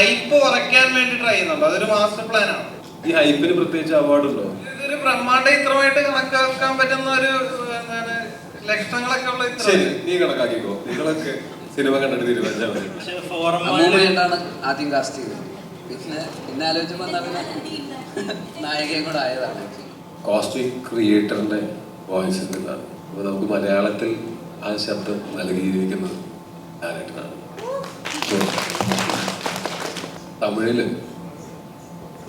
Hype കുറയ്ക്കാൻ വേണ്ടി try ചെയ്യുന്നുണ്ട്. അതൊരു മാസ്റ്റർ പ്ലാൻ ആണ്. ഈ ഹൈപ്പിന് പ്രത്യേകിച്ച് അവാർഡ് ഉണ്ടോ? ഇതൊരു ബ്രഹ്മാണ്ട ചിത്രമായിട്ട് കണക്കാക്കാൻ പറ്റുന്ന ഒരു എന്താണ് ലക്ഷണങ്ങളൊക്കെ ഉള്ള ശരി ചിത്രം നീ കണക്കാക്കിക്കോ. നിങ്ങളൊക്കെ സിനിമ കണ്ടിട്ട് തീരുമാനിച്ചാൽ മതി പക്ഷെ ആദ്യം കാസ്റ്റ് ചെയ്തത്. പിന്നെ പിന്നെ ആലോചിച്ചപ്പോൾ എന്നാ പിന്നെ നായികയും കൂടെ ആയതാണ്. കോസ്റ്റ്യൂം ക്രിയേറ്ററിന്റെ വോയിസിൽ നിന്നാണ്. അപ്പൊ നമുക്ക് മലയാളത്തിൽ ആ ശബ്ദം നൽകിയിരിക്കുന്നത് ഡയറക്ടറാണ് തമിഴിൽ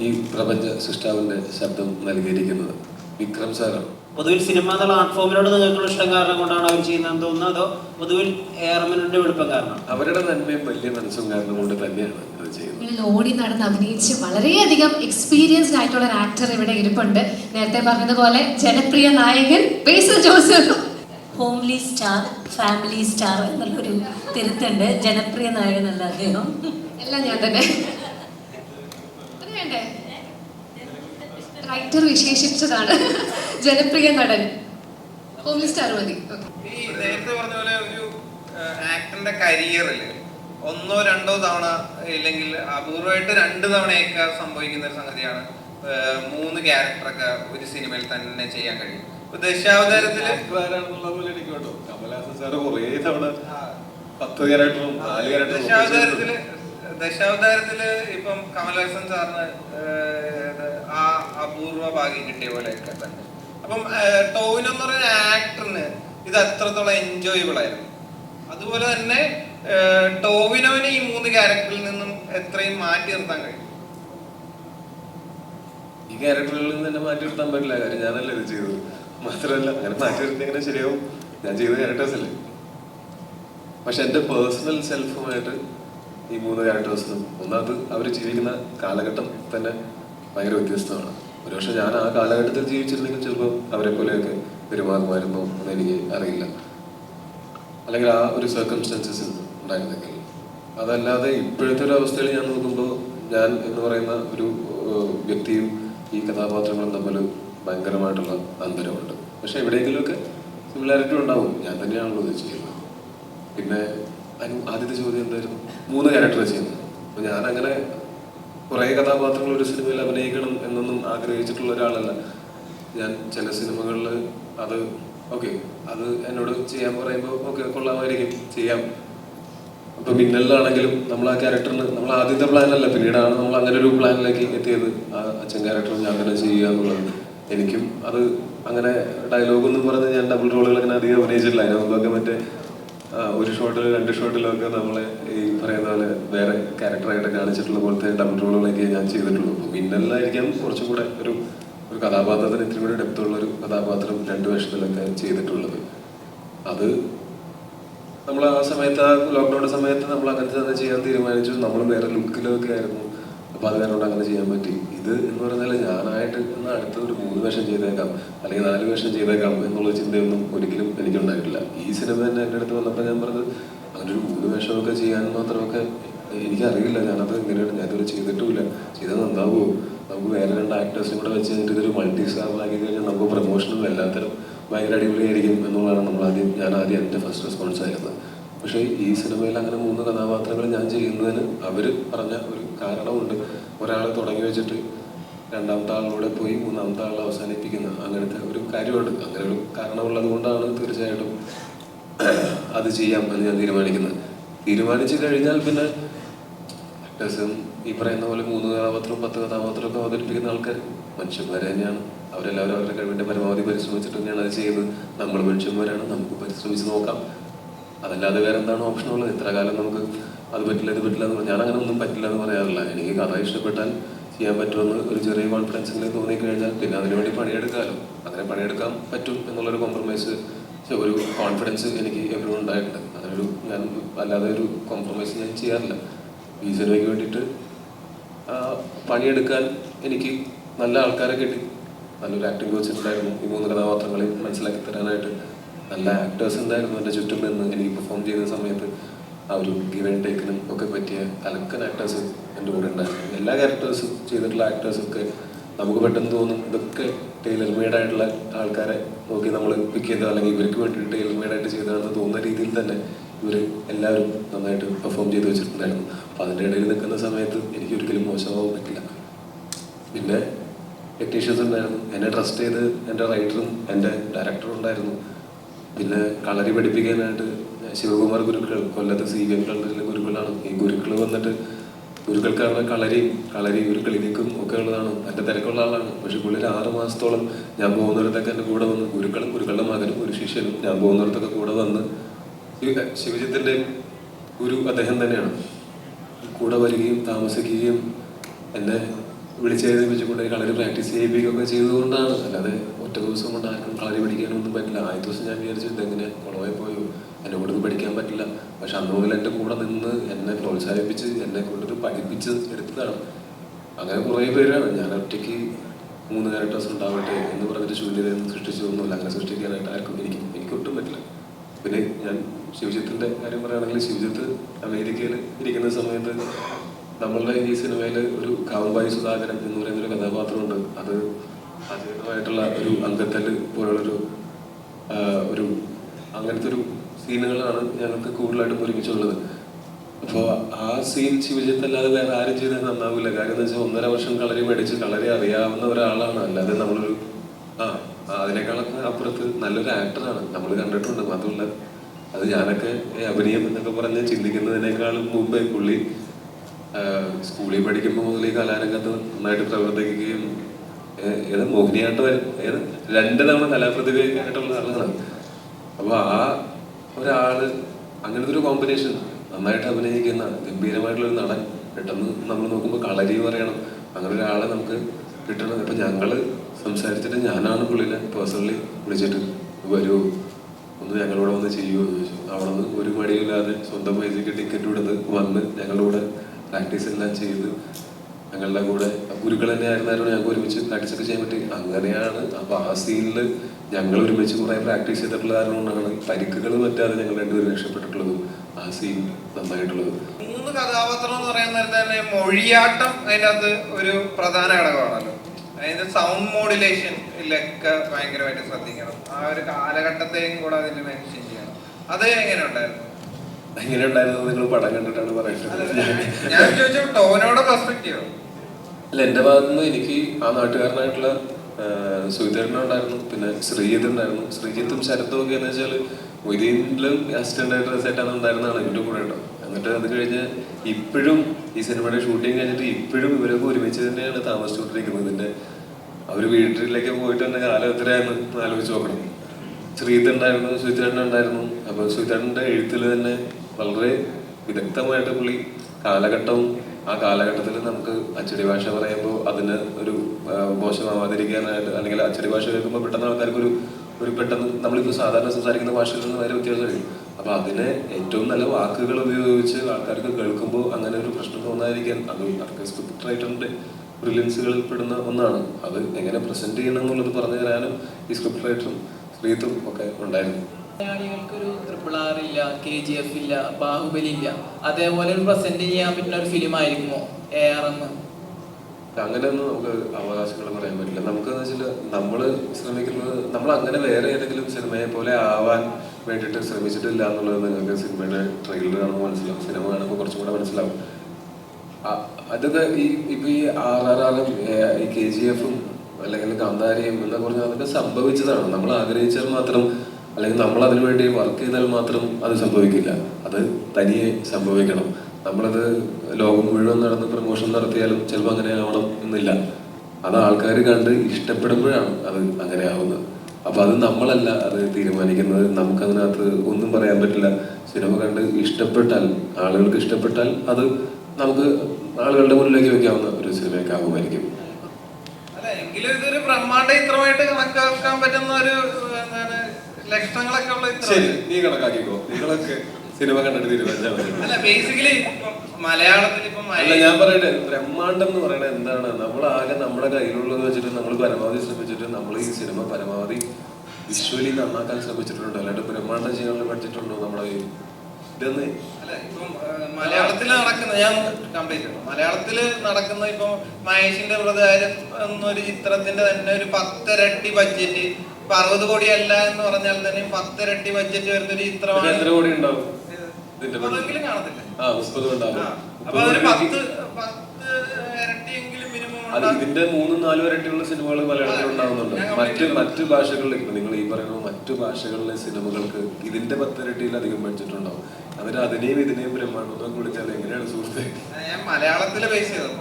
ഈ പ്രപഞ്ച സൃഷ്ടാവിന്റെ ശബ്ദം നൽകിയിരിക്കുന്നത്. വിക്രം സാറാണ്. പൊതുവിൽ സിനിമ എന്നുള്ള ആർട്ട് ഫോമിനോട് നിങ്ങൾക്കുള്ള ഇഷ്ടം കാരണം കൊണ്ടാണ് അവർ ചെയ്യുന്നതെന്ന് തോന്നുന്നു? അതോ പൊതുവിൽ എയർമനിന്റെ വെളുപ്പം കാരണം? അവരുടെ നന്മയും വലിയ മനസ്സും കാരണം കൊണ്ട് തന്നെയാണ് അത് ചെയ്യുന്നത്. ഇതിൽ ഓടി നടന്ന് അഭിനയിച്ച് വളരെയധികം എക്സ്പീരിയൻസ്ഡ് ആയിട്ടുള്ള ഒരു ആക്ടർ ഇവിടെ ഇരിപ്പുണ്ട്. നേരത്തെ പറഞ്ഞതുപോലെ ജനപ്രിയ നായകൻ Basil Joseph. Homely star family star എന്നുള്ളൊരു തിരുത്തുണ്ട്. ജനപ്രിയ നായകൻ അല്ല അദ്ദേഹം. എല്ലാം ഞാൻ തന്നെ. വേണ്ടേ റൈറ്റർ വിശേഷിപ്പിച്ചതാണ് ജനപ്രിയ നടൻ. ഹോംലി സ്റ്റാർ മതി ഈ നേരത്തെ പറഞ്ഞ പോലെ ഒരു ആക്ടറിന്റെ കരിയറിൽ ഒന്നോ രണ്ടോ തവണ ഇല്ലെങ്കിൽ അപൂർവമായിട്ട് രണ്ട് തവണയൊക്കെ സംഭവിക്കുന്ന ഒരു സംഗതിയാണ് മൂന്ന് ക്യാരക്ടറൊക്കെ ഒരു സിനിമയിൽ തന്നെ ചെയ്യാൻ കഴിയും. ഇപ്പൊ ദശാവതാരത്തിൽ Actor പോലെ എനിക്ക് കേട്ടോ. കമലഹാസൻ സാറ് കുറേ തവണ പത്ത് ക്യാരക്ടറും നാല് ക്യാരക്ടറും ദശാവതാരത്തിൽ ദശാവതാരത്തിൽ ഇപ്പം കമലഹാസൻ സാറിന് ആ അപൂർവ ഭാഗ്യം കിട്ടിയ പോലെയൊക്കെ തന്നെ. അപ്പം ടോവിൻ എന്ന് പറയുന്ന ആക്ടറിന് ഇത് അത്രത്തോളം എൻജോയബിൾ ആയിരുന്നു. അതുപോലെ തന്നെ ടോവിനോവിനെ ഈ മൂന്ന് ക്യാരക്ടറിൽ നിന്നും എത്രയും മാറ്റി നിർത്താൻ കഴിയും? ഈ ക്യാരക്ടറിൽ നിന്ന് തന്നെ മാറ്റി നിർത്താൻ പറ്റില്ല. കാര്യം ഞാനല്ലേ ഇത് ചെയ്തത്. മാത്രമല്ല അങ്ങനെ മാറ്റി നിർത്തി എങ്ങനെ ശരിയാവും? ഞാൻ ചെയ്ത ക്യാരക്ടേഴ്സ് അല്ലേ? പക്ഷെ എന്റെ പേഴ്സണൽ സെൽഫുമായിട്ട് ഈ മൂന്ന് ക്യാരക്ടേഴ്സിനും ഒന്നാമത് അവർ ജീവിക്കുന്ന കാലഘട്ടം തന്നെ ഭയങ്കര വ്യത്യസ്തമാണ്. ഒരുപക്ഷെ ഞാൻ ആ കാലഘട്ടത്തിൽ ജീവിച്ചിരുന്നെങ്കിൽ ചിലപ്പോൾ അവരെ പോലെയൊക്കെ പെരുമാറുമായിരുന്നു എന്ന് എനിക്ക് അറിയില്ല. അല്ലെങ്കിൽ ആ ഒരു സർക്കംസ്റ്റൻസസ് ഉണ്ടായിരുന്നെങ്കിൽ അതല്ലാതെ ഇപ്പോഴത്തെ ഒരു അവസ്ഥയിൽ ഞാൻ നോക്കുമ്പോൾ ഞാൻ എന്ന് പറയുന്ന ഒരു വ്യക്തിയും ഈ കഥാപാത്രങ്ങളും തമ്മിൽ ഭയങ്കരമായിട്ടുള്ള അന്തരമുണ്ട്. പക്ഷെ എവിടെയെങ്കിലുമൊക്കെ സിമിലാരിറ്റി ഉണ്ടാവും. ഞാൻ തന്നെയാണല്ലോ ഉദ്ദേശിക്കുന്നത്. പിന്നെ അനു ആദ്യത്തെ ചോദ്യം എന്തായിരുന്നു? മൂന്ന് ക്യാരക്ടർ ചെയ്യുന്നത് അപ്പൊ ഞാൻ അങ്ങനെ കുറേ കഥാപാത്രങ്ങൾ ഒരു സിനിമയിൽ അഭിനയിക്കണം എന്നൊന്നും ആഗ്രഹിച്ചിട്ടുള്ള ഒരാളല്ല. ഞാൻ ചില സിനിമകളിൽ അത് ഓക്കെ അത് എന്നോട് ചെയ്യാൻ പറയുമ്പോൾ ഓക്കെ കൊള്ളാമായിരിക്കും ചെയ്യാം. ഇപ്പൊ മിന്നലിലാണെങ്കിലും നമ്മൾ ആ ക്യാരക്ടറിന് നമ്മൾ ആദ്യത്തെ പ്ലാനല്ല പിന്നീടാണ് നമ്മൾ അങ്ങനെ ഒരു പ്ലാനിലേക്ക് എത്തിയത്. ആ അച്ഛൻ ക്യാരക്ടർ ഞാൻ അങ്ങനെ ചെയ്യുക എന്നുള്ളത്. എനിക്കും അത് അങ്ങനെ ഡയലോഗ് ഒന്നും പറഞ്ഞ് ഞാൻ ഡബിൾ റോളുകൾ അങ്ങനെ അധികം അഭിനയിച്ചിട്ടില്ല. അതിന് മുമ്പൊക്കെ മറ്റേ ഒരു ഷോട്ടിൽ രണ്ട് ഷോട്ടിലൊക്കെ നമ്മളെ ഈ പറയുന്ന പോലെ വേറെ ക്യാരക്ടറായിട്ട് കാണിച്ചിട്ടുള്ള പോലത്തെ ഡബിൾ റോളുകളൊക്കെ ഞാൻ ചെയ്തിട്ടുള്ളൂ. മിന്നലിലായിരിക്കാം കുറച്ചും കൂടെ ഒരു ഒരു കഥാപാത്രത്തിന് ഇത്തിരി കൂടെ ഡെപ്ത് ഉള്ള ഒരു കഥാപാത്രം രണ്ട് വേഷത്തിലൊക്കെ ചെയ്തിട്ടുള്ളത്. അത് നമ്മൾ ആ സമയത്ത് ആ ലോക്ക്ഡൗൺ സമയത്ത് നമ്മൾ അങ്ങനത്തെ തന്നെ ചെയ്യാൻ തീരുമാനിച്ചു. നമ്മൾ വേറെ ലുക്കിലൊക്കെ ആയിരുന്നു. അപ്പൊ അത് കാരണം അങ്ങനെ ചെയ്യാൻ പറ്റി. ഇത് എന്ന് പറഞ്ഞാൽ ഞാനായിട്ട് ഇന്ന് അടുത്ത ഒരു മൂന്ന് വേഷം ചെയ്തേക്കാം അല്ലെങ്കിൽ നാല് വേഷം ചെയ്തേക്കാം എന്നുള്ള ചിന്തയൊന്നും ഒരിക്കലും എനിക്കുണ്ടായിട്ടില്ല. ഈ സിനിമ തന്നെ എന്റെ അടുത്ത് വന്നപ്പോൾ ഞാൻ പറഞ്ഞത് അങ്ങനെ ഒരു മൂന്ന് വേഷമൊക്കെ ചെയ്യാൻ മാത്രമൊക്കെ എനിക്കറിയില്ല. ഞാനത് എങ്ങനെയാണ്? ഞാൻ ഇതുവരെ ചെയ്തിട്ടുമില്ല. ചെയ്താൽ നന്നാവുമോ? നമുക്ക് വേറെ രണ്ട് ആക്ടേഴ്സിനും കൂടെ വെച്ച് കഴിഞ്ഞിട്ട് ഇതൊരു മൾട്ടി സ്റ്റാറിലാക്കി കഴിഞ്ഞാൽ നമുക്ക് പ്രൊമോഷനും എല്ലാത്തരം ഭയങ്കര അടിപൊളിയായിരിക്കും എന്നുള്ളതാണ് നമ്മൾ ആദ്യം ഞാൻ ആദ്യം എന്റെ ഫസ്റ്റ് റെസ്പോൺസ് ആയിരുന്നത്. പക്ഷേ ഈ സിനിമയിൽ അങ്ങനെ മൂന്ന് കഥാപാത്രങ്ങൾ ഞാൻ ചെയ്യുന്നതിന് അവർ പറഞ്ഞ ഒരു കാരണമുണ്ട്. ഒരാളെ തുടങ്ങി വെച്ചിട്ട് രണ്ടാമത്തെ ആളിലൂടെ പോയി മൂന്നാമത്തെ ആളെ അവസാനിപ്പിക്കുന്ന അങ്ങനത്തെ ഒരു കാര്യമുണ്ട്. അങ്ങനെ ഒരു കാരണമുള്ളത് കൊണ്ടാണ് തീർച്ചയായിട്ടും അത് ചെയ്യാം എന്ന് ഞാൻ തീരുമാനിക്കുന്നത്. തീരുമാനിച്ചു കഴിഞ്ഞാൽ പിന്നെ ആക്ടേഴ്സും ഈ പറയുന്ന പോലെ മൂന്ന് കഥാപാത്രവും പത്ത് കഥാപാത്രവും ഒക്കെ അവതരിപ്പിക്കുന്ന ആൾക്കാർ മനുഷ്യന്മാർ തന്നെയാണ്. അവരെല്ലാവരും അവരുടെ കഴിവിന്റെ പരമാവധി പരിശ്രമിച്ചിട്ട് തന്നെയാണ് അത് ചെയ്യുന്നത്. നമ്മൾ മനുഷ്യന്മാരാണ് നമുക്ക് പരിശ്രമിച്ച് നോക്കാം. അതല്ലാതെ വേറെ എന്താണ് ഓപ്ഷൻ ഉള്ളത്? ഇത്ര കാലം നമുക്ക് അത് പറ്റില്ല ഇത് പറ്റില്ല എന്ന് പറഞ്ഞാൽ അങ്ങനെ ഒന്നും പറ്റില്ല എന്ന് പറയാറില്ല. എനിക്ക് കഥ ഇഷ്ടപ്പെട്ടാൽ ചെയ്യാൻ പറ്റുമെന്ന് ഒരു ചെറിയ കോൺഫിഡൻസ് എങ്കിലും തോന്നിക്കഴിഞ്ഞാൽ പിന്നെ അതിനുവേണ്ടി പണിയെടുക്കാമല്ലോ അങ്ങനെ പണിയെടുക്കാൻ പറ്റും എന്നുള്ളൊരു കോംപ്രമൈസ് ഒരു കോൺഫിഡൻസ് എനിക്ക് എപ്പോഴും ഉണ്ടായിട്ടുണ്ട്. അതിനൊരു ഞാൻ അല്ലാതെ ഒരു കോംപ്രമൈസ് ഞാൻ ചെയ്യാറില്ല. ഈ സിനിമയ്ക്ക് വേണ്ടിയിട്ട് പണിയെടുക്കാൻ എനിക്ക് നല്ല ആൾക്കാരെ കിട്ടി. നല്ലൊരു ആക്ടിംഗ് കോച്ച് ഈ മൂന്ന് കഥാപാത്രങ്ങളെ മനസ്സിലാക്കി തരാനായിട്ട് നല്ല ആക്ടേഴ്സ് ഉണ്ടായിരുന്നു എന്റെ ചുറ്റും നിന്ന് എനിക്ക് പെർഫോം ചെയ്ത സമയത്ത് ആ ഒരു ഗിവ് ആൻഡ് ടേക്കിനും ഒക്കെ പറ്റിയ കലക്കൻ ആക്ടേഴ്സ് എന്റെ കൂടെ ഉണ്ടായിരുന്നു. എല്ലാ ക്യാരക്ടേഴ്സും ചെയ്തിട്ടുള്ള ആക്ടേഴ്സൊക്കെ നമുക്ക് പെട്ടെന്ന് തോന്നും ഇതൊക്കെ ടൈലർ മെയ്ഡ് ആയിട്ടുള്ള ആൾക്കാരെ നോക്കി നമ്മൾ പിക്ക് ചെയ്തോ അല്ലെങ്കിൽ ഇവർക്ക് വേണ്ടി ടൈലർ മെയ്ഡ് ആയിട്ട് ചെയ്തതാണെന്ന് തോന്നുന്ന രീതിയിൽ തന്നെ ഇവർ എല്ലാവരും നന്നായിട്ട് പെർഫോം ചെയ്ത് വെച്ചിട്ടുണ്ടായിരുന്നു. അപ്പോൾ അതിന്റെ ഇടയിൽ നിൽക്കുന്ന സമയത്ത് എനിക്ക് ഒരിക്കലും മോശമാവാൻ പറ്റില്ല പിന്നെ ടെക്നീഷ്യൻസ് ഉണ്ടായിരുന്നു. എന്നെ ട്രസ്റ്റ് ചെയ്ത് എന്റെ റൈറ്ററും എന്റെ ഡയറക്ടറും ഉണ്ടായിരുന്നു. പിന്നെ കളരി പഠിപ്പിക്കാനായിട്ട് ശിവകുമാർ ഗുരുക്കൾ കൊല്ലത്ത് സി വി എം കളറിലെ ഗുരുക്കളാണ്. ഈ ഗുരുക്കൾ വന്നിട്ട് ഗുരുക്കൾക്കാണ് കളരിയും കളരി ഗുരുക്കൾ ക്ലിനിക്കും ഒക്കെ ഉള്ളതാണ്. എന്റെ തിരക്കുള്ള ആളാണ്. പക്ഷെ പുള്ളി ഒരു ആറ് മാസത്തോളം ഞാൻ പോകുന്നിടത്തൊക്കെ എന്റെ കൂടെ വന്ന് ഗുരുക്കളും ഗുരുക്കളുടെ മകനും ഒരു ശിഷ്യനും ഞാൻ പോകുന്നിടത്തൊക്കെ കൂടെ വന്ന് ശിവജിത്തിന്റെ ഗുരു അദ്ദേഹം തന്നെയാണ്. കൂടെ വരികയും താമസിക്കുകയും എന്നെ വിളിച്ചെഴുതിപ്പിച്ച് കൊണ്ട് കളരി പ്രാക്ടീസ് ചെയ്യിപ്പിക്കുകയൊക്കെ ചെയ്തുകൊണ്ടാണ്. അല്ലാതെ ഒറ്റ ദിവസം കൊണ്ട് ആർക്കും കളരി പഠിക്കാനൊന്നും പറ്റില്ല. ആദ്യ ദിവസം ഞാൻ വിചാരിച്ചു ഇതെങ്ങനെ കുളമായി പോയോ? എന്നെ ഒന്നും പഠിക്കാൻ പറ്റില്ല. പക്ഷെ അന്ന് മുതൽ എന്റെ കൂടെ നിന്ന് എന്നെ പ്രോത്സാഹിപ്പിച്ച് എന്നെ കൊണ്ടൊരു പഠിപ്പിച്ച് എടുത്തതാണ്. അങ്ങനെ കുറേ പേരാണ്. ഞാൻ ഒറ്റയ്ക്ക് മൂന്ന് ക്യാരക്ടേഴ്സ് ഉണ്ടാവട്ടെ എന്ന് പറഞ്ഞിട്ട് ശൂന്യതയൊന്നും സൃഷ്ടിച്ചതൊന്നുമില്ല. അങ്ങനെ സൃഷ്ടിക്കാനായിട്ട് ആർക്കും എനിക്ക് എനിക്ക് ഒട്ടും പറ്റില്ല. പിന്നെ ഞാൻ ശിവജിത്തിന്റെ കാര്യം പറയുകയാണെങ്കിൽ ശിവജിത്ത് അമേരിക്കയിൽ ഇരിക്കുന്ന സമയത്ത് നമ്മളുടെ ഈ സിനിമയിൽ ഒരു കാവുബായി സുധാകരൻ എന്ന് പറയുന്ന ഒരു കഥാപാത്രമുണ്ട്. അത് അദ്ദേഹമായിട്ടുള്ള ഒരു അംഗത്തൽ പോലുള്ളൊരു ഒരു അങ്ങനത്തെ ഒരു സീനുകളാണ് ഞങ്ങൾക്ക് കൂടുതലായിട്ടും ഒരുമിച്ചുള്ളത്. അപ്പോൾ ആ സീൻ ശിവജിത്ത് അല്ലാതെ വേറെ ആരും ചെയ്താൽ നന്നാവില്ല കാര്യം എന്ന് വെച്ചാൽ ഒന്നര വർഷം കളരി മേടിച്ച് കളരി അറിയാവുന്ന ഒരാളാണ്. അല്ലാതെ നമ്മളൊരു ആ അതിനേക്കാളൊക്കെ അപ്പുറത്ത് നല്ലൊരു ആക്ടറാണ്. നമ്മൾ കണ്ടിട്ടുണ്ട്. മാത്രമല്ല അത് ഞാനൊക്കെ അഭിനയം എന്നൊക്കെ പറഞ്ഞ് ചിന്തിക്കുന്നതിനേക്കാളും മുമ്പേ പുള്ളി സ്കൂളിൽ പഠിക്കുമ്പോൾ മുതൽ ഈ കലാരംഗത്ത് നന്നായിട്ട് പ്രവർത്തിക്കുകയും ഏത് മോഹിനിയാട്ടം ഏത്? രണ്ട് തവണ കലാപ്രതിഭയായിട്ടുള്ള ആളാണ് അപ്പോൾ ആ ഒരാൾ അങ്ങനത്തെ ഒരു കോമ്പിനേഷൻ നന്നായിട്ട് അഭിനയിക്കുന്ന ഗംഭീരമായിട്ടുള്ള ഒരു നടൻ പെട്ടെന്ന് നമ്മൾ നോക്കുമ്പോൾ കളരി പറയണം. അങ്ങനെ ഒരാളെ നമുക്ക് കിട്ടണം. ഇപ്പൊ ഞങ്ങൾ സംസാരിച്ചിട്ട് ഞാനാണ് പുള്ളിനെ പേഴ്സണലി വിളിച്ചിട്ട് വരൂ ഒന്ന് ഞങ്ങളോട് വന്ന് ചെയ്യുമോ എന്ന് ചോദിച്ചു. അവിടെ നിന്ന് ഒരു മടിയില്ലാതെ സ്വന്തം പൈസക്ക് ടിക്കറ്റ് എടുത്ത് വന്ന് ഞങ്ങളുടെ കൂടെ പ്രാക്ടീസ് എല്ലാം ചെയ്ത് ഞങ്ങളുടെ കൂടെ ഗുരുക്കൾ തന്നെ ആയിരുന്നാലും ഞങ്ങൾക്ക് ഒരുമിച്ച് പ്രാക്ടീസ് ഒക്കെ ചെയ്യാൻ പറ്റി. അങ്ങനെയാണ്. അപ്പൊ ആ സീനിൽ ഞങ്ങൾ ഒരുമിച്ച് കുറെ പ്രാക്ടീസ് ചെയ്തിട്ടുള്ള കാരണം കൊണ്ടാണ് പരിക്കുകൾ പറ്റാതെ ഞങ്ങൾ രണ്ടുപേരും രക്ഷപ്പെട്ടിട്ടുള്ളത് ആ സീൻ നന്നായിട്ടുള്ളത്. മൂന്ന് കഥാപാത്രം എന്ന് പറയുന്ന തന്നെ മൊഴിയാട്ടം അതിന്റെ അകത്ത് ഒരു പ്രധാന ഘടകമാണല്ലോ. അതിന്റെ സൗണ്ട് മോഡുലേഷനിലൊക്കെ ഭയങ്കരമായിട്ട് ശ്രദ്ധിക്കണം. ആ ഒരു കാലഘട്ടത്തെയും കൂടെ അതിന് മെൻഷൻ ചെയ്യണം. അത് എങ്ങനെ ഉണ്ടായിരുന്നു? എങ്ങനെ ഉണ്ടായിരുന്നു നിങ്ങൾ പടം കണ്ടിട്ടാണ് പറയുന്നത്? അല്ല എന്റെ ഭാഗത്തുനിന്ന് എനിക്ക് ആ നാട്ടുകാരനായിട്ടുള്ള സുധീരൻ ഉണ്ടായിരുന്നു പിന്നെ ശ്രീജിത്ത് ഉണ്ടായിരുന്നു ശ്രീജിത്തും ശരത്തും ഒക്കെ എന്ന് വെച്ചാൽ മൊയ്തീനിലും അസിസ്റ്റന്റ് ഡയറക്ടർ സെറ്റാണ് ഉണ്ടായിരുന്നതാണ് എന്റെ കൂടെ കേട്ടോ. എന്നിട്ട് അത് കഴിഞ്ഞ് ഇപ്പോഴും ഈ സിനിമയുടെ ഷൂട്ടിങ് കഴിഞ്ഞിട്ട് ഇപ്പോഴും ഇവരൊക്കെ ഒരുമിച്ച് തന്നെയാണ് താമസിച്ചുകൊണ്ടിരിക്കുന്നത്. ഇതിന്റെ അവർ വീട്ടിലേക്ക് പോയിട്ട് തന്നെ കാലം എത്രയാന്ന് ആലോചിച്ച് നോക്കണം. ശ്രീധരൻ ഉണ്ടായിരുന്നു സുചേട്ടൻ ഉണ്ടായിരുന്നു അപ്പൊ സുചേട്ടന്റെ എഴുത്തിൽ തന്നെ വളരെ വിദഗ്ധമായിട്ട് പുള്ളി കാലഘട്ടവും ആ കാലഘട്ടത്തിൽ നമുക്ക് അച്ചടി ഭാഷ പറയുമ്പോൾ അതിന് ഒരു മോശമാവാതിരിക്കാനായിട്ട് അല്ലെങ്കിൽ അച്ചടി ഭാഷ കേൾക്കുമ്പോൾ പെട്ടെന്ന് ആൾക്കാർക്ക് ഒരു ഒരു പെട്ടെന്ന് നമ്മളിപ്പോൾ സാധാരണ സംസാരിക്കുന്ന ഭാഷയിൽ നിന്ന് വരും. അപ്പൊ അതിനെ ഏറ്റവും നല്ല വാക്കുകൾ ഉപയോഗിച്ച് ആൾക്കാർക്ക് കേൾക്കുമ്പോൾ അങ്ങനെ ഒരു പ്രശ്നം തോന്നാതിരിക്കാൻ അത് സ്ക്രിപ്റ്റ് റൈറ്ററിന്റെ ബ്രില്യൻസുകളിൽ പെടുന്ന ഒന്നാണ്. അത് എങ്ങനെ പ്രസന്റ് ചെയ്യണം എന്നുള്ളത് പറഞ്ഞു തരാനും ഈ സ്ക്രിപ്റ്റ് റൈറ്ററും സ്ത്രീത്തും ഒക്കെ ഉണ്ടായിരുന്നു. മലയാളികൾക്കൊരു ട്രിപ്പിൾ ആർ ഇല്ല കെ ജി എഫ് ഇല്ല ബാഹുബലി ഇല്ല. അതേപോലെ ഒരു പ്രസന്റ് ചെയ്യാൻ പറ്റുന്ന ഒരു ഫിലിം ആയിരിക്കുമോ? എ ആർ എം അങ്ങനെയൊന്നും നമുക്ക് അവകാശങ്ങൾ പറയാൻ പറ്റില്ല. നമുക്ക് നമ്മൾ ശ്രമിക്കുന്നത് നമ്മൾ അങ്ങനെ വേറെ ഏതെങ്കിലും സിനിമയെ പോലെ ആവാൻ വേണ്ടിയിട്ട് ശ്രമിച്ചിട്ടില്ല എന്നുള്ളത് നിങ്ങൾക്ക് സിനിമയുടെ ട്രെയിലർ കാണുമ്പോൾ മനസ്സിലാവും. സിനിമ കാണുമ്പോൾ കുറച്ചും കൂടെ മനസ്സിലാവും. അതൊക്കെ ഈ ഇപ്പൊ ഈ ആർ ആർ ആറും കെ ജി എഫും അല്ലെങ്കിൽ കാന്താരിയും എന്നൊക്കെ പറഞ്ഞാൽ അതൊക്കെ സംഭവിച്ചതാണ്. നമ്മൾ ആഗ്രഹിച്ചാൽ മാത്രം അല്ലെങ്കിൽ നമ്മൾ അതിനു വേണ്ടി വർക്ക് ചെയ്താൽ മാത്രം അത് സംഭവിക്കില്ല. അത് തനിയെ സംഭവിക്കണം. നമ്മളത് ലോകം മുഴുവൻ നടന്ന് പ്രമോഷൻ നടത്തിയാലും ചിലപ്പോൾ അങ്ങനെ ആവണം എന്നില്ല. അത് ആൾക്കാർ കണ്ട് ഇഷ്ടപ്പെടുമ്പോഴാണ് അത് അങ്ങനെ ആവുന്നത്. അപ്പോൾ അത് നമ്മളല്ല അത് തീരുമാനിക്കുന്നത്. നമുക്കതിനകത്ത് ഒന്നും പറയാൻ പറ്റില്ല. സിനിമ കണ്ട് ഇഷ്ടപ്പെട്ടാൽ ആളുകൾക്ക് ഇഷ്ടപ്പെട്ടാൽ അത് നമുക്ക് ആളുകളുടെ മുന്നിലേക്ക് വെക്കാവുന്ന ഒരു സിനിമയൊക്കെ ആകുമായിരിക്കും. എങ്കിലും ഇതൊരു കണക്കാക്കാൻ പറ്റുന്ന ഒരു ലക്ഷണങ്ങളൊക്കെ ഉള്ള ശരി നീ കണക്കാക്കിക്കോ. നിങ്ങളൊക്കെ സിനിമ കണ്ടിട്ട് തീരുമാനിച്ചാൽ അല്ല ബേസിക്കലി മലയാളത്തിൽ ഇപ്പം അല്ല ഞാൻ പറയട്ടെ ബ്രഹ്മാണ്ടം എന്ന് പറയുന്നത് എന്താണ്? നമ്മൾ ആകെ നമ്മുടെ കയ്യിലുള്ളത് വെച്ചിട്ട് നമ്മൾ പരമാവധി ശ്രമിച്ചിട്ട് നമ്മൾ ഈ സിനിമ പരമാവധി വിഷ്വലി നന്നാക്കാൻ ശ്രമിച്ചിട്ടുണ്ട്? അല്ലാണ്ട് ബ്രഹ്മാണ്ടം ചെയ്യാനുള്ള പഠിച്ചിട്ടുണ്ടോ നമ്മുടെ കയ്യിൽ? ഇതൊന്ന്? അല്ല ഇപ്പം മലയാളത്തിൽ നടക്കുന്ന ഞാൻ കംപ്ലീറ്റ് മലയാളത്തിൽ നടക്കുന്ന ഇപ്പൊ മഹേഷിന്റെ പ്രകാരം എന്നൊരു ചിത്രത്തിന്റെ തന്നെ ഒരു പത്തരട്ടി ബഡ്ജറ്റ് ഇപ്പൊ അറുപത് കോടി അല്ല എന്ന് പറഞ്ഞാൽ തന്നെ പത്തരട്ടി ബഡ്ജറ്റ് വരുന്ന ഒരു ചിത്രമാണ്. എത്ര കോടി ഉണ്ടാവും. ഇതിന്റെ കാണത്തില്ല. അപ്പൊ അതൊരു പത്ത് പത്ത് അത് ഇതിന്റെ മൂന്നും നാലും ഇരട്ടിയുള്ള സിനിമകൾ മലയാളത്തിൽ ഉണ്ടാകുന്നുണ്ട് മറ്റ് മറ്റു ഭാഷകളിൽ ഇപ്പൊ നിങ്ങൾ ഈ പറയുന്ന മറ്റു ഭാഷകളിലെ സിനിമകൾക്ക് ഇതിന്റെ പത്തിരട്ടിയിലധികം അധികം ഉണ്ടാവും. അവർ അതിനെയും ഇതിനെയും ബ്രഹ്മാണ്ഡം കുളിച്ചാൽ എങ്ങനെയാണ് സുഹൃത്തെ? ഞാൻ മലയാളത്തിൽ ബേസ് ചെയ്തത്.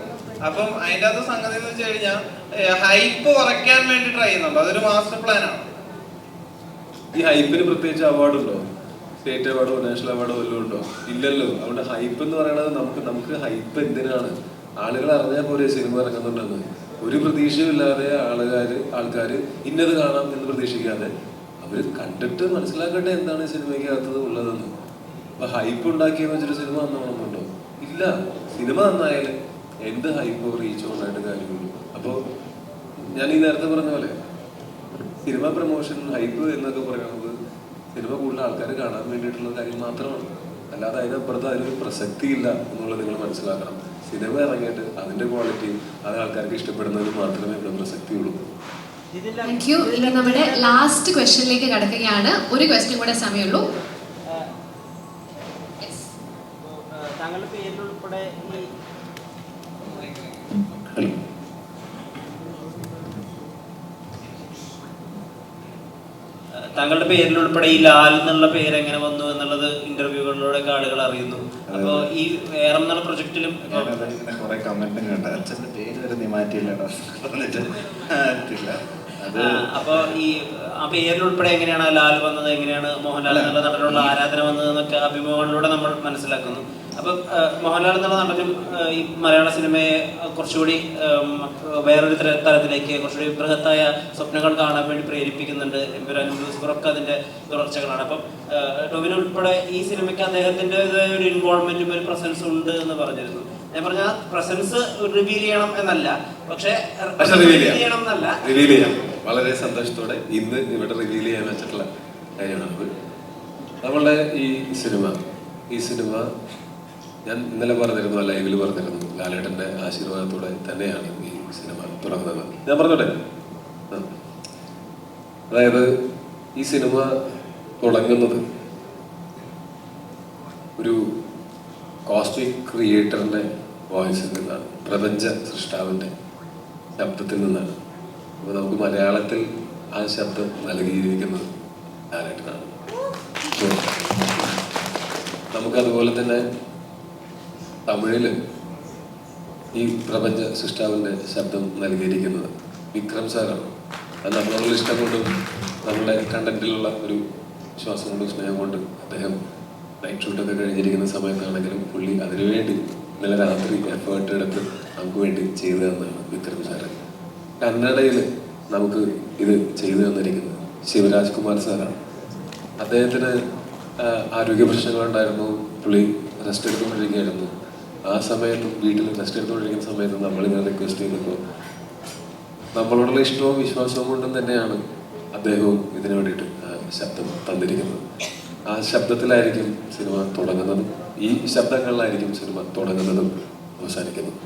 അപ്പം അതിന്റെ അകത്ത് സംഗതി എന്ന് വെച്ച് കഴിഞ്ഞാൽ ഹൈപ്പ് കുറയ്ക്കാൻ വേണ്ടി ട്രൈ ചെയ്യുന്നുണ്ട്. അതൊരു മാസ്റ്റർ പ്ലാൻ ആണ്. ഈ ഹൈപ്പിന് പ്രത്യേകിച്ച് അവാർഡ് ഉണ്ടോ? സ്റ്റേറ്റ് അവാർഡോ നാഷണൽ അവാർഡോ വല്ലതും ഉണ്ടോ? ഇല്ലല്ലോ. അതുകൊണ്ട് ഹൈപ്പ് എന്ന് പറയുന്നത് നമുക്ക് നമുക്ക് ഹൈപ്പ് എന്തിനാണ്? ആളുകൾ അറിഞ്ഞാൽ പോലെ സിനിമ ഇറങ്ങുന്നുണ്ടെന്ന്. ഒരു പ്രതീക്ഷയുമില്ലാതെ ആളുകാർ ആൾക്കാർ ഇന്നത് കാണാം എന്ന് പ്രതീക്ഷിക്കാതെ അവർ കണ്ടിട്ട് മനസ്സിലാക്കട്ടെ എന്താണ് ഈ സിനിമയ്ക്കകത്തത് ഉള്ളതെന്ന്. അപ്പൊ ഹൈപ്പ് ഉണ്ടാക്കിയെന്ന് വെച്ചൊരു സിനിമ നന്നാവണമെന്നുണ്ടോ ഇല്ല. സിനിമ നന്നായാലും എന്ത് ഹൈപ്പോ റീച്ചോ ഉണ്ടായിട്ട് കാര്യമുള്ളൂ. അപ്പോൾ ഞാൻ ഈ നേരത്തെ പറഞ്ഞ പോലെ സിനിമ പ്രൊമോഷൻ ഹൈപ്പ് എന്നൊക്കെ പറയുന്നത് സിനിമ കൂടുതൽ ആൾക്കാർ കാണാൻ വേണ്ടിയിട്ടുള്ള കാര്യം മാത്രമാണ്. അല്ലാതെ അതിനപ്പുറത്ത് അതിനൊരു പ്രസക്തി ഇല്ല എന്നുള്ളത് നിങ്ങൾ മനസ്സിലാക്കണം. സിനിമ ഇറങ്ങിയിട്ട് അതിന്റെ ക്വാളിറ്റിയും അത് ആൾക്കാർക്ക് ഇഷ്ടപ്പെടുന്നതിന് മാത്രമേ ഇവിടെ പ്രസക്തിയുള്ളൂ. താങ്ക് യു ഇനി നമ്മുടെ ലാസ്റ്റ് ക്വസ്റ്റ്യനിലേക്ക് കടക്കുകയാണ്. ഒരു ക്വസ്റ്റ്യൻ കൂടെ സമയമുള്ളൂ. താങ്കളുടെ പേരിലുൾപ്പെടെ താങ്കളുടെ പേരിലുൾപ്പെടെ ഈ ലാൽ എന്നുള്ള പേര് എങ്ങനെ വന്നു എന്നുള്ളത് ഇന്റർവ്യൂകളിലൂടെ ആളുകൾ അറിയുന്നു. അപ്പൊ ഈ എന്നുള്ള പ്രൊജക്റ്റിലും കുറെ കമന്റും കണ്ട അച്ഛന്റെ പേര് വരെ നീ മാറ്റിയില്ലടാ. പറഞ്ഞിട്ട് അപ്പൊ ഈ ആ പേരിലുൾപ്പെടെ എങ്ങനെയാണ് ലാൽ വന്നത് എങ്ങനെയാണ് മോഹൻലാൽ എന്നുള്ള നടനുള്ള ആരാധന വന്നത് എന്നൊക്കെ അഭിമുഖങ്ങളിലൂടെ നമ്മൾ മനസ്സിലാക്കുന്നു. അപ്പൊ മോഹൻലാൽ എന്നുള്ള നടനും ഈ മലയാള സിനിമയെ കുറച്ചുകൂടി വേറൊരു തരത്തിലേക്ക് തലത്തിലേക്ക് കുറച്ചുകൂടി ബൃഹത്തായ സ്വപ്നങ്ങൾ കാണാൻ വേണ്ടി പ്രേരിപ്പിക്കുന്നുണ്ട് എമ്പുരാനും ലൂസിഫറൊക്കെ അതിന്റെ തുടർച്ചകളാണ്. അപ്പം ടൊവിനോ ഉൾപ്പെടെ ഈ സിനിമയ്ക്ക് അദ്ദേഹത്തിന്റെ ഒരു ഇൻവോൾവ്മെന്റും ഒരു പ്രസൻസും ഉണ്ട് എന്ന് പറഞ്ഞിരുന്നു. ഞാൻ പറഞ്ഞ പ്രസൻസ് റിവീൽ ചെയ്യണം എന്നല്ല പക്ഷേ പക്ഷെ റിവീൽ ചെയ്യണം ചെയ്യാം. റിവീൽ ചെയ്യാം. വളരെ സന്തോഷത്തോടെ ഇന്ന് ഇവിടെ റിവീൽ ചെയ്യാൻ വെച്ചിട്ടുള്ള കാര്യമാണ് നമ്മളുടെ ഈ സിനിമ ഈ സിനിമ ഞാൻ ഇന്നലെ പറഞ്ഞിരുന്നു ലൈവിൽ പറഞ്ഞിരുന്നു. ലാലേട്ടന്റെ ആശീർവാദത്തോടെ തന്നെയാണ് ഈ സിനിമ തുടങ്ങുന്നത്. ഞാൻ പറഞ്ഞോട്ടെ? അതായത് ഈ സിനിമ തുടങ്ങുന്നത് ഒരു കോസ്മിക് ക്രിയേറ്ററിന്റെ വോയിസിൽ നിന്നാണ് പ്രപഞ്ച സൃഷ്ടാവിന്റെ ശബ്ദത്തിൽ നിന്നാണ് അപ്പോൾ നമുക്ക് മലയാളത്തിൽ ആ ശബ്ദം നൽകിയിരിക്കുന്നത് അപ്പോൾ നമുക്കതുപോലെ തന്നെ തമിഴിൽ ഈ പ്രപഞ്ച സൃഷ്ടാവിന്റെ ശബ്ദം നൽകിയിരിക്കുന്നത് വിക്രം സാറാണ്. അത് നമ്മളോടുള്ള ഇഷ്ടം കൊണ്ടും നമ്മുടെ കണ്ടന്റിലുള്ള ഒരു വിശ്വാസം കൊണ്ടും സ്നേഹം കൊണ്ടും അദ്ദേഹം നൈറ്റ് ഷൂട്ടൊക്കെ കഴിഞ്ഞിരിക്കുന്ന സമയത്താണെങ്കിലും പുള്ളി അതിനുവേണ്ടി ഇന്നലെ രാത്രി എഫേർട്ട് എടുത്ത് നമുക്ക് വേണ്ടി ചെയ്തു തന്നതാണ് വിക്രം കന്നഡയിൽ നമുക്ക് ഇത് ചെയ്തു തന്നിരിക്കുന്നത് ശിവരാജ് കുമാർ സാറാണ്. അദ്ദേഹത്തിന് ആരോഗ്യ പ്രശ്നങ്ങളുണ്ടായിരുന്നു പുള്ളി റെസ്റ്റ് എടുത്തുകൊണ്ടിരിക്കുകയായിരുന്നു. ആ സമയത്ത് വീട്ടിൽ റെസ്റ്റ് എടുത്തുകൊണ്ടിരിക്കുന്ന സമയത്ത് നമ്മളിങ്ങനെ റിക്വസ്റ്റ് ചെയ്തപ്പോൾ നമ്മളോടുള്ള ഇഷ്ടവും വിശ്വാസവും കൊണ്ടും തന്നെയാണ് അദ്ദേഹവും ഇതിനു വേണ്ടിയിട്ട് ശബ്ദം തന്നിരിക്കുന്നത്. ആ ശബ്ദത്തിലായിരിക്കും സിനിമ തുടങ്ങുന്നതും ഈ ശബ്ദങ്ങളിലായിരിക്കും സിനിമ തുടങ്ങുന്നതും അവസാനിക്കുന്നതും.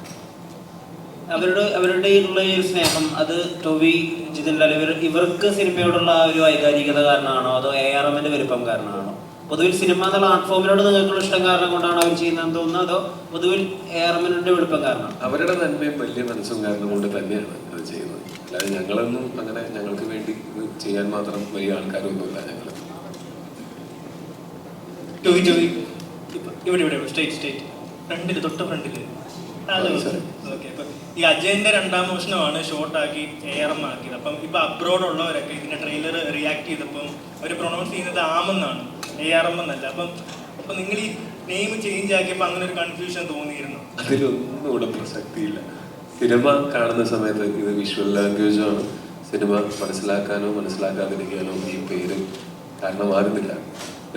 അവരുടെ അവരുടെ ഉള്ള ഈ ഒരു സ്നേഹം അത് ടോവി ജിതിൻ ലാൽ ഇവർ ഇവർക്ക് സിനിമയോടുള്ള ആ ഒരു വൈകാരികത കാരണമാണോ? അതോ എ ആർ എമ്മിന്റെ വലുപ്പം കാരണമാണോ? പൊതുവിൽ സിനിമ എന്നുള്ള ആർട്ട് ഫോമിനോട് നിങ്ങൾക്കുള്ള ഇഷ്ടം കാരണം കൊണ്ടാണ് അവർ ചെയ്യുന്നതെന്ന് തോന്നുന്നു? അതോ പൊതുവിൽ എ ആർ എമ്മിന്റെ വലുപ്പം കാരണം അവരുടെ നന്മയും വലിയ മനസ്സും കാരണം കൊണ്ട് തന്നെയാണ് അത് ചെയ്യുന്നത്. അല്ലാതെ ഞങ്ങളൊന്നും അങ്ങനെ ഞങ്ങൾക്ക് വേണ്ടി ഇത് ചെയ്യാൻ മാത്രം വലിയ ആൾക്കാരൊന്നുമില്ല ഞങ്ങൾ ടോവി ടോവി. ഇവിടെ ഇവിടെ സ്റ്റേറ്റ് സ്റ്റേറ്റ് ഫ്രണ്ടിൽ തൊട്ട് ഫ്രണ്ടിൽ. ഓക്കെ. ഈ അജയന്റെ രണ്ടാം മോഷണമാണ് ഷോർട്ടാക്കി ആക്കി എ ആർ എം ആക്കിയത് അപ്പം ഇപ്പൊ അബ്രോഡ് ഉള്ളവരൊക്കെ ഇതിന്റെ ട്രെയിലർ റിയാക്ട് ചെയ്തപ്പം അവർ പ്രൊണൗൺസ് ചെയ്യുന്നത് ആമെന്നാണ്. എ ആർ എം എന്നല്ല. അപ്പം അപ്പൊ നിങ്ങൾ ഈ നെയിം ചേഞ്ച് ആക്കിയപ്പോൾ അങ്ങനെ ഒരു കൺഫ്യൂഷൻ തോന്നിയിരുന്നു. അതിലൊന്നും ഇവിടെ പ്രസക്തിയില്ല. സിനിമ കാണുന്ന സമയത്ത് ഇത് വിഷ്വൽ ലാംഗ്വേജ് ആണ്. സിനിമ മനസ്സിലാക്കാനോ മനസ്സിലാക്കാതിരിക്കാനോ ഈ പേര് കാരണമാകുന്നില്ല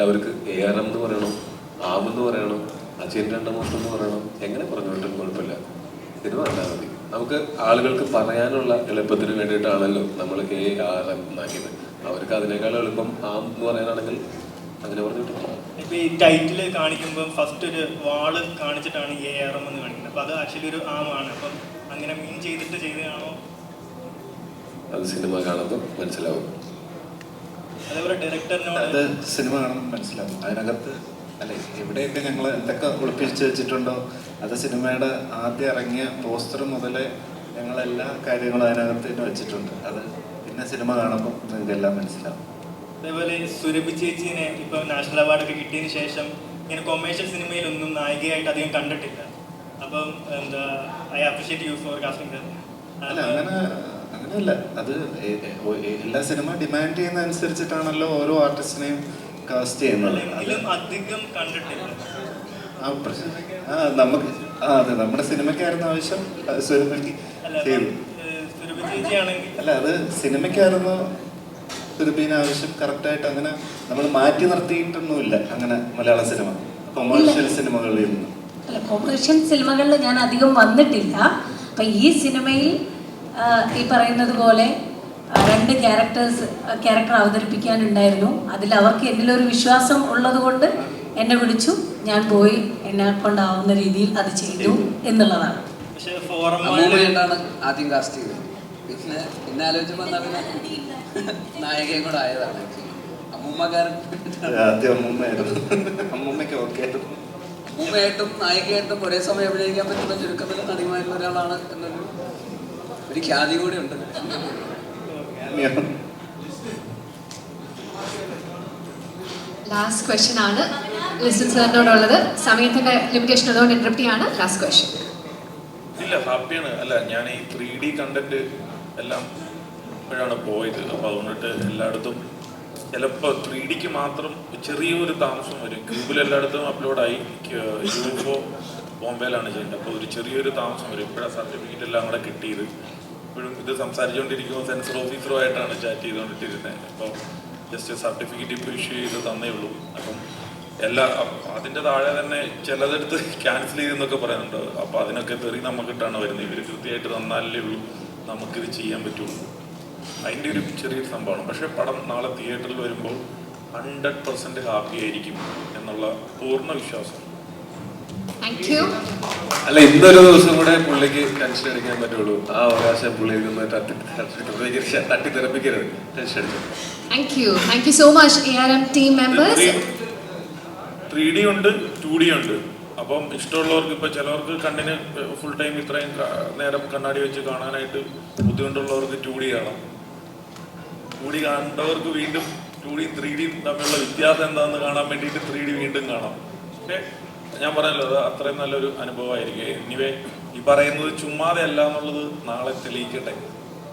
അവർക്ക് എ ആർ എം എന്ന് പറയണം ആമെന്ന് പറയണം അജയൻ രണ്ടാമോഷം എന്ന് പറയണം എങ്ങനെ പറഞ്ഞോട്ടും കുഴപ്പമില്ല. സിനിമ കണ്ടാൽ മതി. നമുക്ക് ആളുകൾക്ക് പറയാനുള്ള എളുപ്പത്തിന് വേണ്ടിയിട്ടാണല്ലോ നമ്മൾ എ ആർ എം എന്നാക്കിയത്. അവർക്ക് അതിനേക്കാൾ എളുപ്പം ആം എന്ന് പറയാനാണെങ്കിൽ അങ്ങനെ പറഞ്ഞിട്ട് ഇപ്പൊ ഈ ടൈറ്റിൽ കാണിക്കുമ്പോൾ ഫസ്റ്റ് ഒരു വാൾ കാണിച്ചിട്ടാണ് എ ആർ എം എന്ന് കാണിക്കുന്നത്. അപ്പൊ അത് ആക്ച്വലി ഒരു ആം ആണ്. അപ്പം അങ്ങനെ മീൻ ചെയ്തിട്ട് ചെയ്തതാണോ? അത് സിനിമ കാണുമ്പോൾ മനസ്സിലാവും. അതേപോലെ ഡയറക്ടറിനോട് അത് സിനിമ കാണുമ്പോൾ മനസ്സിലാവും. അതിനകത്ത് അല്ലെ എവിടെയൊക്കെ ഞങ്ങൾ എന്തൊക്കെ ഒളിപ്പിച്ച് വെച്ചിട്ടുണ്ടോ? അത് സിനിമയുടെ ആദ്യം ഇറങ്ങിയ പോസ്റ്റർ മുതലേ ഞങ്ങൾ എല്ലാ കാര്യങ്ങളും അതിനകത്ത് തന്നെ വെച്ചിട്ടുണ്ട്. അത് പിന്നെ സിനിമ കാണുമ്പോൾ നിങ്ങൾക്ക് എല്ലാം മനസ്സിലാവും. അതേപോലെ സുരഭി ചേച്ചീനെ ഇപ്പം നാഷണൽ അവാർഡൊക്കെ കിട്ടിയതിന് ശേഷം ഇങ്ങനെ കൊമേഴ്ഷ്യൽ സിനിമയിലൊന്നും നായികയായിട്ട് അധികം കണ്ടിട്ടില്ല. അപ്പം എന്താ I appreciate you for casting അല്ല അങ്ങനെ അങ്ങനെയല്ല. അത് എല്ലാ സിനിമ ഡിമാൻഡ് ചെയ്യുന്ന അനുസരിച്ചിട്ടാണല്ലോ ഓരോ ആർട്ടിസ്റ്റിനെയും കാസ്റ്റ് ചെയ്യുന്നത് അധികം കണ്ടിട്ടില്ല. ആ പ്രശ്നം. ആ നമുക്ക് ആ അതെ നമ്മുടെ സിനിമയ്ക്കായിരുന്നു ആവശ്യം സുരഭിക്ക് അല്ല ചെയ്തു. സുരഭി അല്ല അത് സിനിമയ്ക്കായിരുന്നു സുരഭീന ആവശ്യം കറക്റ്റായിട്ട് അങ്ങനെ നമ്മൾ മാറ്റി നിർത്തിയിട്ടൊന്നുമില്ല അങ്ങനെ മലയാള സിനിമ കൊമേഴ്ഷ്യൽ സിനിമകളിൽ നിന്ന്. അല്ല കൊമേഴ്ഷ്യൽ സിനിമകളിൽ ഞാൻ അധികം വന്നിട്ടില്ല. അപ്പം ഈ സിനിമയിൽ ഈ പറയുന്നത് പോലെ രണ്ട് ക്യാരക്ടേഴ്സ് ക്യാരക്ടർ അവതരിപ്പിക്കാനുണ്ടായിരുന്നു. അതിൽ അവർക്ക് എന്നിലൊരു വിശ്വാസം ഉള്ളതുകൊണ്ട് എന്നെ വിളിച്ചു. ഞാൻ പോയി എന്നെ കൊണ്ടാവുന്ന രീതിയിൽ അത് ചെയ്തു എന്നുള്ളതാണ്. പക്ഷെ ഫോറം അമ്മൂമ്മയായിട്ടാണ് ആദ്യം കാസ്റ്റ് ചെയ്തത്. പിന്നെ പിന്നെ ആലോചിച്ചപ്പോൾ പിന്നെ നായികയും കൂടെ ആയതാണ്. അമ്മൂമ്മക്കാരൻ അമ്മൂമ്മയ്ക്ക് ഓക്കെ ആയിരുന്നു അമ്മൂമ്മയായിട്ടും നായികയായിട്ടും ഒരേ സമയം അഭിനയിക്കാൻ പറ്റുന്ന ചുരുക്കത്തിൽ നടിമാരിൽ ഒരാളാണ് എന്നൊരു ഒരു ഖ്യാതി കൂടി ഉണ്ട്. ലാസ്റ്റ് ക്വസ്റ്റ്യൻ ആണ്. ലിസൺ സാറിനോടുള്ളത് സമയത്തിന്റെ ലിമിറ്റേഷൻ അതുകൊണ്ട് ഇന്റർപ്റ്റ് ചെയ്യാണ്. ലാസ്റ്റ് ക്വസ്റ്റ്യൻ ഇല്ല ഹാപ്പിയാണ്. അല്ല ഞാൻ ഈ ത്രീ ഡി കണ്ടന്റ് എല്ലാം ഇപ്പോഴാണ് പോയത്. അപ്പോൾ അതുകൊണ്ടിട്ട് എല്ലായിടത്തും ചിലപ്പോൾ ത്രീ ഡിക്ക് മാത്രം ചെറിയൊരു താമസം വരും. ക്യൂബിൽ എല്ലായിടത്തും അപ്ലോഡായി യൂഫോ ബോംബെയിലാണ് ചെയ്യേണ്ടത്. അപ്പോൾ ഒരു ചെറിയൊരു താമസം വരും. ഇപ്പോഴാണ് സർട്ടിഫിക്കറ്റ് എല്ലാം കൂടെ കിട്ടിയത്. ഇപ്പോഴും ഇത് സംസാരിച്ചുകൊണ്ടിരിക്കുമ്പോൾ സെൻസർ ഓഫീസറുമായിട്ടാണ് ചാറ്റ് ചെയ്തുകൊണ്ടിട്ടിരുന്നത് അപ്പോൾ ജസ്റ്റ് സർട്ടിഫിക്കറ്റ് ഇപ്പോൾ ഇഷ്യൂ ചെയ്ത് തന്നേ ഉള്ളൂ. അപ്പം എല്ലാ അതിന്റെ താഴെ തന്നെ ചിലതെടുത്ത് ക്യാൻസൽ ചെയ്തെന്നൊക്കെ പറയുന്നുണ്ട്. അപ്പോൾ അതിനൊക്കെ തെറി നമുക്കിട്ടാണ് വരുന്നത്. ഇവർ കൃത്യമായിട്ട് തന്നാലേ ഉള്ളൂ. നമുക്കിത് ചെയ്യാൻ പറ്റുള്ളൂ. അതിന്റെ ഒരു ചെറിയൊരു സംഭവമാണ്. പക്ഷേ പടം നാളെ തിയേറ്ററിൽ വരുമ്പോൾ ഹൺഡ്രഡ് പെർസെന്റ് ഹാപ്പി ആയിരിക്കും എന്നുള്ള പൂർണ വിശ്വാസം. അല്ല ഇന്നൊരു ദിവസം കൂടെ പുള്ളിക്ക് ടെൻഷൻ അടിക്കാൻ പറ്റുള്ളൂ. ആ അവകാശം പുള്ളി നിന്ന് തട്ടി തെറപ്പിക്കരുത് tension thank you thank you so much A R M team members three D ഉണ്ട് ടു ഡി ഉണ്ട്. അപ്പം ഇഷ്ടമുള്ളവർക്ക് ഇപ്പം ചിലവർക്ക് കണ്ണിന് ഫുൾ ടൈം ഇത്രയും നേരം കണ്ണാടി വെച്ച് കാണാനായിട്ട് ബുദ്ധിമുട്ടുള്ളവർക്ക് ടു ഡി കാണാം. ടു ഡി കണ്ടവർക്ക് വീണ്ടും ടു ഡി ത്രീ ഡിയും തമ്മിലുള്ള വ്യത്യാസം എന്താണെന്ന് കാണാൻ വേണ്ടിയിട്ട് ത്രീ ഡി വീണ്ടും കാണാം. പക്ഷേ ഞാൻ അത് അത്രയും നല്ലൊരു അനുഭവമായിരിക്കും. എനിവേ ഈ പറയുന്നത് ചുമ്മാതെ അല്ല എന്നുള്ളത് നാളെ തെളിയിക്കട്ടെ.